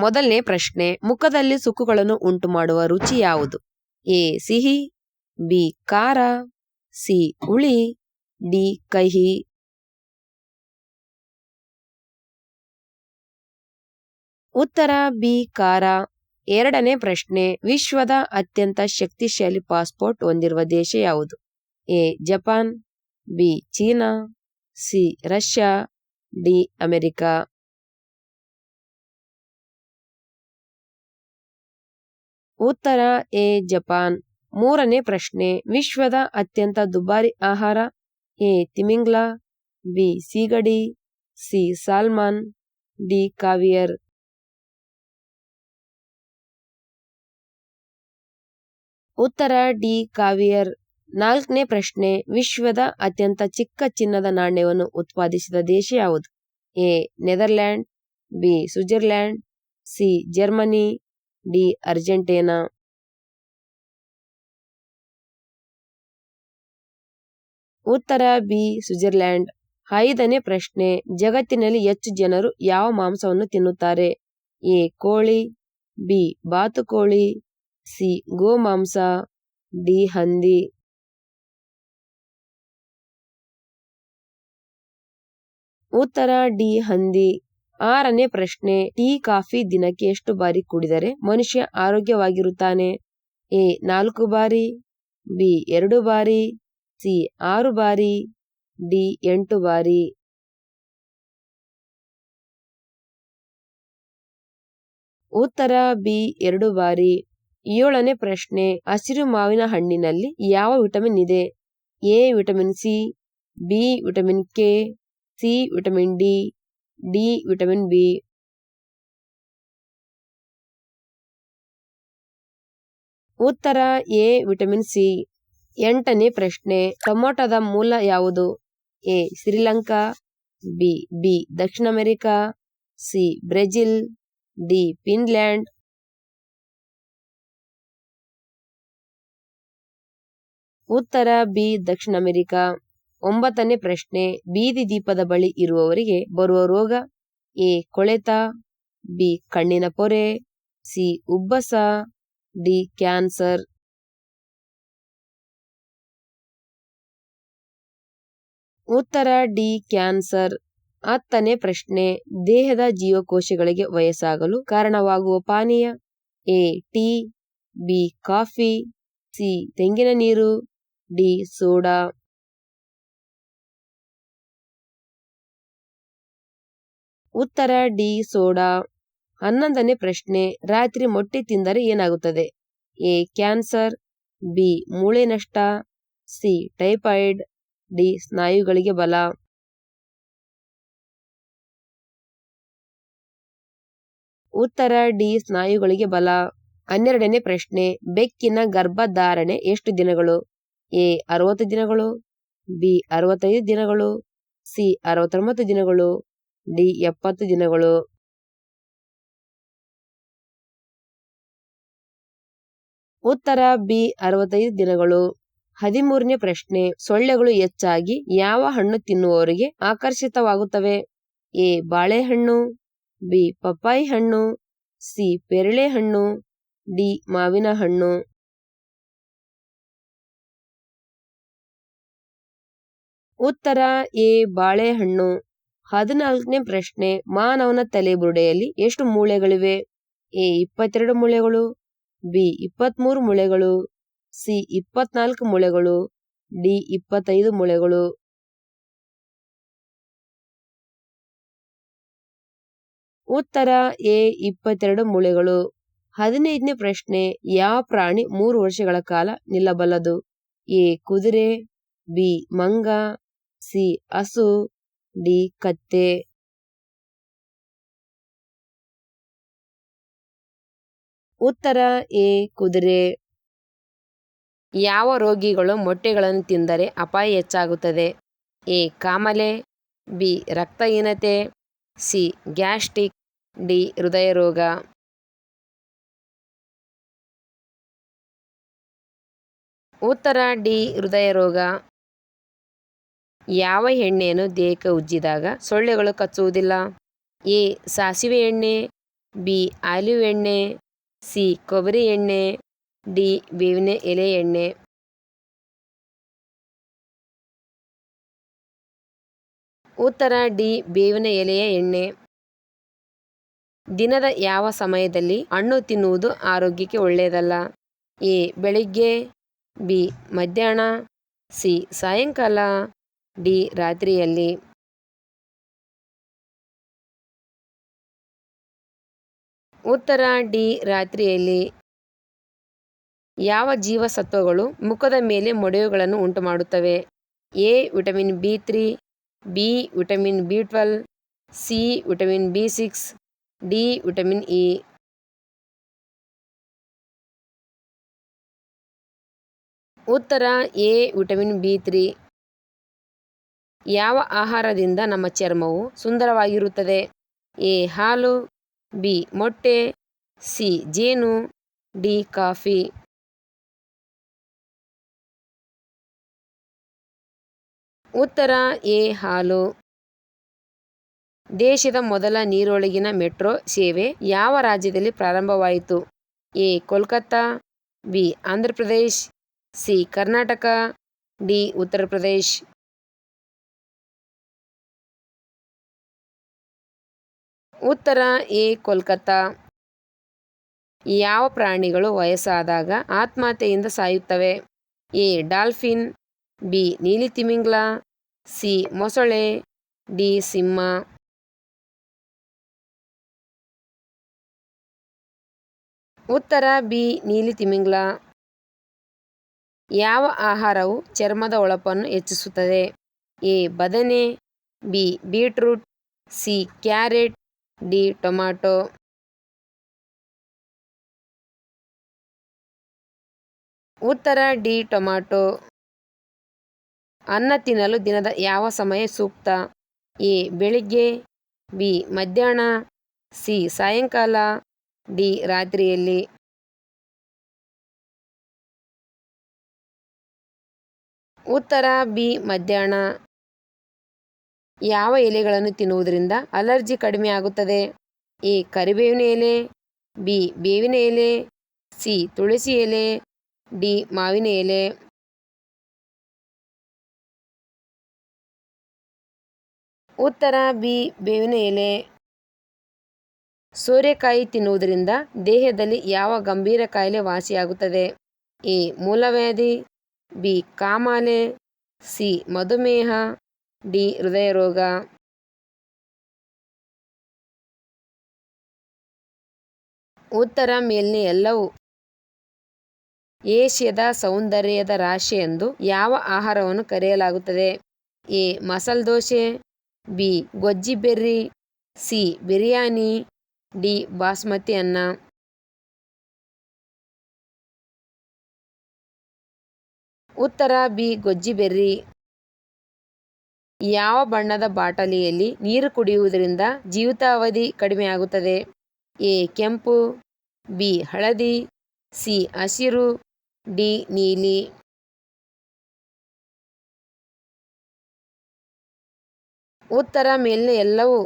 ಮೊದಲನೇ ಪ್ರಶ್ನೆ, ಮುಖದಲ್ಲಿ ಸುಕ್ಕುಗಳನ್ನು ಉಂಟು ಮಾಡುವ ರುಚಿ ಯಾವುದು? ಎ, ಸಿಹಿ, ಬಿ, ಖಾರ, ಸಿ, ಹುಳಿ, ಡಿ, ಕಹಿ. ಉತ್ತರ, ಬಿ, ಖಾರ. ಎರಡನೇ ಪ್ರಶ್ನೆ, ವಿಶ್ವದ ಅತ್ಯಂತ ಶಕ್ತಿಶಾಲಿ ಪಾಸ್ಪೋರ್ಟ್ ಹೊಂದಿರುವ ದೇಶ ಯಾವುದು? A, Japan, B, China, C, Russia, D, America. ಉತ್ತರ ಎ, ಜಪಾನ್. ಮೂರನೇ ಪ್ರಶ್ನೆ, ವಿಶ್ವದ ಅತ್ಯಂತ ದುಬಾರಿ ಆಹಾರ ಎ, ತಿಮಿಂಗ್ಲ, ಬಿ, ಸಿಗಡಿ, ಸಿ, ಸಾಲ್ಮನ್, ಡಿ, ಕಾವಿಯರ್. ಉತ್ತರ ಡಿ, ಕಾವಿಯರ್. ನಾಲ್ಕನೇ ಪ್ರಶ್ನೆ, ವಿಶ್ವದ ಅತ್ಯಂತ ಚಿಕ್ಕ ಚಿನ್ನದ ನಾಣ್ಯವನ್ನು ಉತ್ಪಾದಿಸಿದ ದೇಶ ಯಾವುದು? A, Netherland, B, Switzerland, C, Germany D Argentina ಉತ್ತರ, ಬಿ ಸ್ವಿಟ್ಜರ್ಲ್ಯಾಂಡ್ ಐದನೇ ಪ್ರಶ್ನೆ, ಜಗತ್ತಿನಲ್ಲಿ ಹೆಚ್ಚು ಜನರು ಯಾವ ಮಾಂಸವನ್ನು ತಿನ್ನುತ್ತಾರೆ? ಎ, ಕೋಳಿ, ಬಿ, ಬಾತುಕೋಳಿ, ಸಿ, ಗೋಮಾಂಸ, ಡಿ, ಹಂದಿ. ಉತ್ತರ, ಡಿ, ಹಂದಿ. ಆರನೇ ಪ್ರಶ್ನೆ, ಟೀ, ಕಾಫಿ ದಿನಕ್ಕೆ ಎಷ್ಟು ಬಾರಿ ಕುಡಿದರೆ ಮನುಷ್ಯ ಆರೋಗ್ಯವಾಗಿರುತ್ತಾನೆ? ಎ, ನಾಲ್ಕು ಬಾರಿ, ಬಿ, ಎರಡು ಬಾರಿ, ಸಿ, ಆರು ಬಾರಿ, ಡಿ, ಎಂಟು ಬಾರಿ. ಉತ್ತರ, ಬಿ, ಎರಡು ಬಾರಿ. ಏಳನೇ ಪ್ರಶ್ನೆ, ಹಸಿರು ಮಾವಿನ ಹಣ್ಣಿನಲ್ಲಿ ಯಾವ ವಿಟಮಿನ್ ಇದೆ? A, vitamin C, B, vitamin K, C, vitamin D. D vitamin B ಉತ್ತರ ಎ ವಿಟಮಿನ್ ಸಿ ಎಂಟನೇ ಪ್ರಶ್ನೆ, ಟೊಮೊಟೊದ ಮೂಲ ಯಾವುದು? A Sri Lanka B B Dakshina America C Brazil D Finland. ಉತ್ತರ ಬಿ ದಕ್ಷಿಣ ಅಮೆರಿಕಾ. ಒಂಬತ್ತನೇ ಪ್ರಶ್ನೆ, ಬೀದಿ ದೀಪದ ಬಳಿ ಇರುವವರಿಗೆ ಬರುವ ರೋಗ ಎ, ಕೊಳೆತ, ಬಿ, ಕಣ್ಣಿನ ಪೊರೆ, ಸಿ, ಉಬ್ಬಸ, ಡಿ, ಕ್ಯಾನ್ಸರ್. ಉತ್ತರ, ಡಿ, ಕ್ಯಾನ್ಸರ್. ಹತ್ತನೇ ಪ್ರಶ್ನೆ, ದೇಹದ ಜೀವಕೋಶಗಳಿಗೆ ವಯಸ್ಸಾಗಲು ಕಾರಣವಾಗುವ ಪಾನೀಯ A, tea, B, coffee, C, ತೆಂಗಿನ ನೀರು, ಡಿ, ಸೋಡಾ. ಉತ್ತರ ಡಿ ಸೋಡಾ. ಹನ್ನೊಂದನೇ ಪ್ರಶ್ನೆ, ರಾತ್ರಿ ಮೊಟ್ಟೆ ತಿಂದರೆ ಏನಾಗುತ್ತದೆ? ಎ, ಕ್ಯಾನ್ಸರ್, ಬಿ, ಮೂಳೆ ನಷ್ಟ, ಸಿ, ಟೈಫಾಯ್ಡ್, ಡಿ, ಸ್ನಾಯುಗಳಿಗೆ ಬಲ. ಉತ್ತರ ಡಿ, ಸ್ನಾಯುಗಳಿಗೆ ಬಲ. ಹನ್ನೆರಡನೇ ಪ್ರಶ್ನೆ, ಬೆಕ್ಕಿನ ಗರ್ಭಧಾರಣೆ ಎಷ್ಟು ದಿನಗಳು? ಎ, ಅರವತ್ತು ದಿನಗಳು, ಬಿ, ಅರವತ್ತೈದು ದಿನಗಳು, ಸಿ, ಅರವತ್ತೊಂಬತ್ತು ದಿನಗಳು. ಡಿ ಎಪ್ಪತ್ತು ದಿನಗಳು. ಉತ್ತರ ಬಿ ಅರವತ್ತೈದು ದಿನಗಳು. ಹದಿಮೂರನೇ ಪ್ರಶ್ನೆ, ಸೊಳ್ಳೆಗಳು ಹೆಚ್ಚಾಗಿ ಯಾವ ಹಣ್ಣು ತಿನ್ನುವವರಿಗೆ ಆಕರ್ಷಿತವಾಗುತ್ತವೆ? ಎ, ಬಾಳೆಹಣ್ಣು, ಬಿ, ಪಪ್ಪಾಯಿ ಹಣ್ಣು, ಸಿ, ಪೇರಳೆ ಹಣ್ಣು, ಡಿ, ಮಾವಿನ ಹಣ್ಣು. ಉತ್ತರ ಎ, ಬಾಳೆಹಣ್ಣು. ಹದಿನಾಲ್ಕನೇ ಪ್ರಶ್ನೆ, ಮಾನವನ ತಲೆಬುರುಡೆಯಲ್ಲಿ ಎಷ್ಟು ಮೂಳೆಗಳಿವೆ? ಎ, ಇಪ್ಪತ್ತೆರಡು ಮೂಳೆಗಳು, ಬಿ ಇಪ್ಪತ್ಮೂರು ಮೂಳೆಗಳು, ಸಿ ಇಪ್ಪತ್ನಾಲ್ಕು ಮೂಳೆಗಳು, ಡಿ, ಇಪ್ಪತ್ತೈದು ಮೂಳೆಗಳು. ಉತ್ತರ, ಎ, ಇಪ್ಪತ್ತೆರಡು ಮೂಳೆಗಳು. ಹದಿನೈದನೇ ಪ್ರಶ್ನೆ, ಯಾವ ಪ್ರಾಣಿ ಮೂರು ವರ್ಷಗಳ ಕಾಲ ನಿಲ್ಲಬಲ್ಲದು? ಎ, ಕುದುರೆ, ಬಿ, ಮಂಗ, ಸಿ, ಹಸು. ಡಿ, ಕತ್ತೆ ಉತ್ತರ ಎ, ಕುದುರೆ ಯಾವ ರೋಗಿಗಳು ಮೊಟ್ಟೆಗಳನ್ನು ತಿಂದರೆ ಅಪಾಯ ಹೆಚ್ಚಾಗುತ್ತದೆ? ಎ, ಕಾಮಲೆ ಬಿ, ರಕ್ತಹೀನತೆ ಸಿ, ಗ್ಯಾಸ್ಟ್ರಿಕ್ ಡಿ ಹೃದಯ ರೋಗ ಉತ್ತರ ಡಿ ಹೃದಯ ರೋಗ ಯಾವ ಎಣ್ಣೆಯನ್ನು ದೇಹಕ್ಕೆ ಉಜ್ಜಿದಾಗ ಸೊಳ್ಳೆಗಳು ಕಚ್ಚುವುದಿಲ್ಲ? ಎ. ಸಾಸಿವೆ ಎಣ್ಣೆ, ಬಿ. ಆಲಿವ್ ಎಣ್ಣೆ, ಸಿ. ಕೊಬ್ಬರಿ ಎಣ್ಣೆ, ಡಿ. ಬೇವಿನ ಎಲೆ ಎಣ್ಣೆ. ಉತ್ತರ, ಡಿ. ಬೇವಿನ ಎಲೆಯ ಎಣ್ಣೆ. ದಿನದ ಯಾವ ಸಮಯದಲ್ಲಿ ಹಣ್ಣು ತಿನ್ನುವುದು ಆರೋಗ್ಯಕ್ಕೆ ಒಳ್ಳೆಯದಲ್ಲ? ಎ. ಬೆಳಿಗ್ಗೆ, ಬಿ. ಮಧ್ಯಾಹ್ನ, ಸಿ. ಸಾಯಂಕಾಲ ಡಿ ರಾತ್ರಿಯಲ್ಲಿ ಉತ್ತರ ಡಿ ರಾತ್ರಿಯಲ್ಲಿ ಯಾವ ಜೀವಸತ್ವಗಳು ಮುಖದ ಮೇಲೆ ಮೊಡವುಗಳನ್ನು ಉಂಟು ಮಾಡುತ್ತವೆ A, vitamin B three, B, vitamin B twelve, C, vitamin B six, D, vitamin E. ಉತ್ತರ ಎ, ವಿಟಮಿನ್ ಬಿ ತ್ರೀ. ಯಾವ ಆಹಾರದಿಂದ ನಮ್ಮ ಚರ್ಮವು ಸುಂದರವಾಗಿರುತ್ತದೆ? ಎ, ಹಾಲು, ಬಿ, ಮೊಟ್ಟೆ, ಸಿ, ಜೇನು, ಡಿ, ಕಾಫಿ. ಉತ್ತರ, ಎ, ಹಾಲು. ದೇಶದ ಮೊದಲ ನೀರೊಳಗಿನ ಮೆಟ್ರೋ ಸೇವೆ ಯಾವ ರಾಜ್ಯದಲ್ಲಿ ಪ್ರಾರಂಭವಾಯಿತು? A, Kolkata, B Andhra Pradesh C, Karnataka, D, Uttar Pradesh. ಉತ್ತರ ಎ ಕೋಲ್ಕತ್ತಾ. ಯಾವ ಪ್ರಾಣಿಗಳು ವಯಸ್ಸಾದಾಗ ಆತ್ಮಹತ್ಯೆಯಿಂದ ಸಾಯುತ್ತವೆ? ಎ. Dolphin, B. ನೀಲಿ ತಿಮಿಂಗ್ಲ, ಸಿ. ಮೊಸಳೆ, ಡಿ. ಸಿಂಹ. ಉತ್ತರ ಬಿ. ನೀಲಿ ತಿಮಿಂಗ್ಲ. ಯಾವ ಆಹಾರವು ಚರ್ಮದ ಹೊಳಪನ್ನು ಹೆಚ್ಚಿಸುತ್ತದೆ? ಎ. ಬದನೆ, B. Beetroot, C. Carrot D tomato ಉತ್ತರ, ಡಿ ಟೊಮ್ಯಾಟೊ ಅನ್ನ ತಿನ್ನಲು ದಿನದ ಯಾವ ಸಮಯ ಸೂಕ್ತ? ಎ, ಬೆಳಿಗ್ಗೆ. ಬಿ, ಮಧ್ಯಾಹ್ನ. ಸಿ, ಸಾಯಂಕಾಲ. ಡಿ, ರಾತ್ರಿಯಲ್ಲಿ. ಉತ್ತರ, ಬಿ, ಮಧ್ಯಾಹ್ನ. ಯಾವ ಎಲೆಗಳನ್ನು ತಿನ್ನುವುದರಿಂದ ಅಲರ್ಜಿ ಕಡಿಮೆ ಆಗುತ್ತದೆ? ಎ. ಕರಿಬೇವಿನ ಎಲೆ, ಬಿ. ಬೇವಿನ ಎಲೆ, ಸಿ. ತುಳಸಿ ಎಲೆ, ಡಿ. ಮಾವಿನ ಎಲೆ. ಉತ್ತರ, ಬಿ. ಬೇವಿನ ಎಲೆ. ಸೋರೆಕಾಯಿ ತಿನ್ನುವುದರಿಂದ ದೇಹದಲ್ಲಿ ಯಾವ ಗಂಭೀರ ಕಾಯಿಲೆ ವಾಸಿಯಾಗುತ್ತದೆ? ಎ. ಮೂಲವ್ಯಾಧಿ, ಬಿ. ಕಾಮಾಲೆ, ಸಿ. ಮಧುಮೇಹ ಡಿ, ಹೃದಯ ರೋಗ. ಉತ್ತರ ಮೇಲ್ನೆ ಎಲ್ಲವೂ ಏಷ್ಯಾದ ಸೌಂದರ್ಯದ ರಾಶಿ ಎಂದು ಯಾವ ಆಹಾರವನ್ನು ಕರೆಯಲಾಗುತ್ತದೆ? A, masala dosa, B, goji berry, C, biryani, D, basmati ಅನ್ನ. ಉತ್ತರ ಬಿ, ಗೊಜ್ಜಿ ಬೆರ್ರಿ. ಯಾವ ಬಣ್ಣದ ಬಾಟಲಿಯಲ್ಲಿ ನೀರು ಕುಡಿಯುವುದರಿಂದ ಜೀವಿತಾವಧಿ ಕಡಿಮೆಯಾಗುತ್ತದೆ? ಎ. ಕೆಂಪು, ಬಿ. ಹಳದಿ, ಸಿ. ಹಸಿರು, ಡಿ. ನೀಲಿ. ಉತ್ತರ ಮೇಲಿನ ಎಲ್ಲವೂ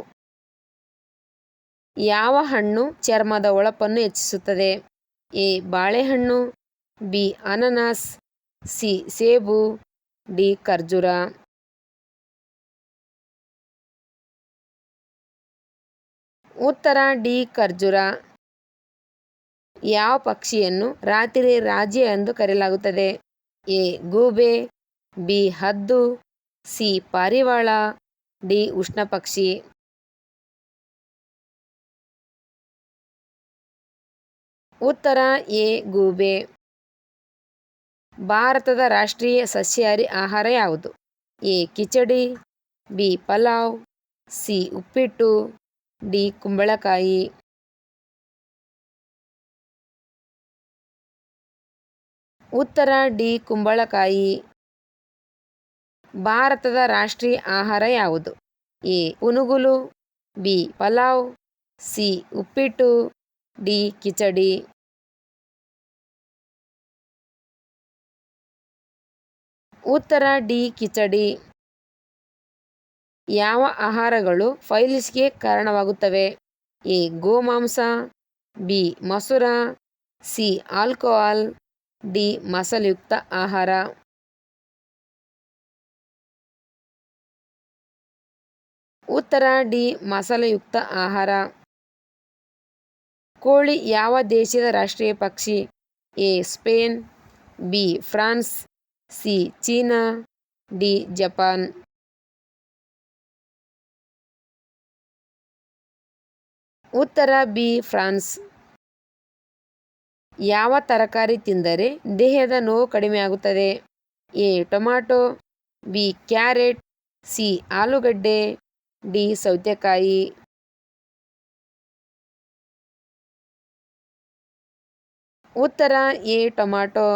ಯಾವ ಹಣ್ಣು ಚರ್ಮದ ಹೊಳಪನ್ನು ಹೆಚ್ಚಿಸುತ್ತದೆ? ಎ. ಬಾಳೆಹಣ್ಣು, ಬಿ. ಅನಾನಸ್, ಸಿ. ಸೇಬು, ಡಿ. ಖರ್ಜೂರ. ಉತ್ತರ ಡಿ. ಖರ್ಜೂರ. ಯಾವ ಪಕ್ಷಿಯನ್ನು ರಾತ್ರಿ ರಾಜೆ ಎಂದು ಕರೆಯಲಾಗುತ್ತದೆ? ಎ. ಗೂಬೆ, ಬಿ. ಹದ್ದು, ಸಿ. ಪಾರಿವಾಳ, ಡಿ. ಉಷ್ಣ ಪಕ್ಷಿ ಉತ್ತರ ಎ. ಗೂಬೆ. ಭಾರತದ ರಾಷ್ಟ್ರೀಯ ಸಸ್ಯಾಹಾರಿ ಆಹಾರ ಯಾವುದು? A. Khichdi, B. Pulao, C. Uppittu D ಕುಂಬಳಕಾಯಿ. ಉತ್ತರ ಡಿ ಕುಂಬಳಕಾಯಿ. ಭಾರತದ ರಾಷ್ಟ್ರೀಯ ಆಹಾರ ಯಾವುದು? A. Punugulu B. Pulao, C. Uppittu, D. Khichdi. ಉತ್ತರ ಡಿ ಕಿಚಡಿ. ಯಾವ ಆಹಾರಗಳು ಫೈಲ್ಸ್ಗೆ ಕಾರಣವಾಗುತ್ತವೆ? ಎ. ಗೋಮಾಂಸ, ಬಿ. ಮಸೂರ, ಸಿ. Alcohol, D. ಮಸಾಲೆಯುಕ್ತ ಆಹಾರ. ಉತ್ತರ, ಡಿ. ಮಸಾಲೆಯುಕ್ತ ಆಹಾರ. ಕೋಳಿ ಯಾವ ದೇಶದ ರಾಷ್ಟ್ರೀಯ ಪಕ್ಷಿ? A. Spain, B. France, C. China, D. Japan. ಉತ್ತರ ಬಿ, ಫ್ರಾನ್ಸ್. ಯಾವ ತರಕಾರಿ ತಿಂದರೆ ದೇಹದ ನೋವು ಕಡಿಮೆಯಾಗುತ್ತದೆ A tomato B, carrot, C, ಆಲೂಗಡ್ಡೆ, ಡಿ, ಸೌತೆಕಾಯಿ. ಉತ್ತರ ಎ ಟೊಮ್ಯಾಟೊ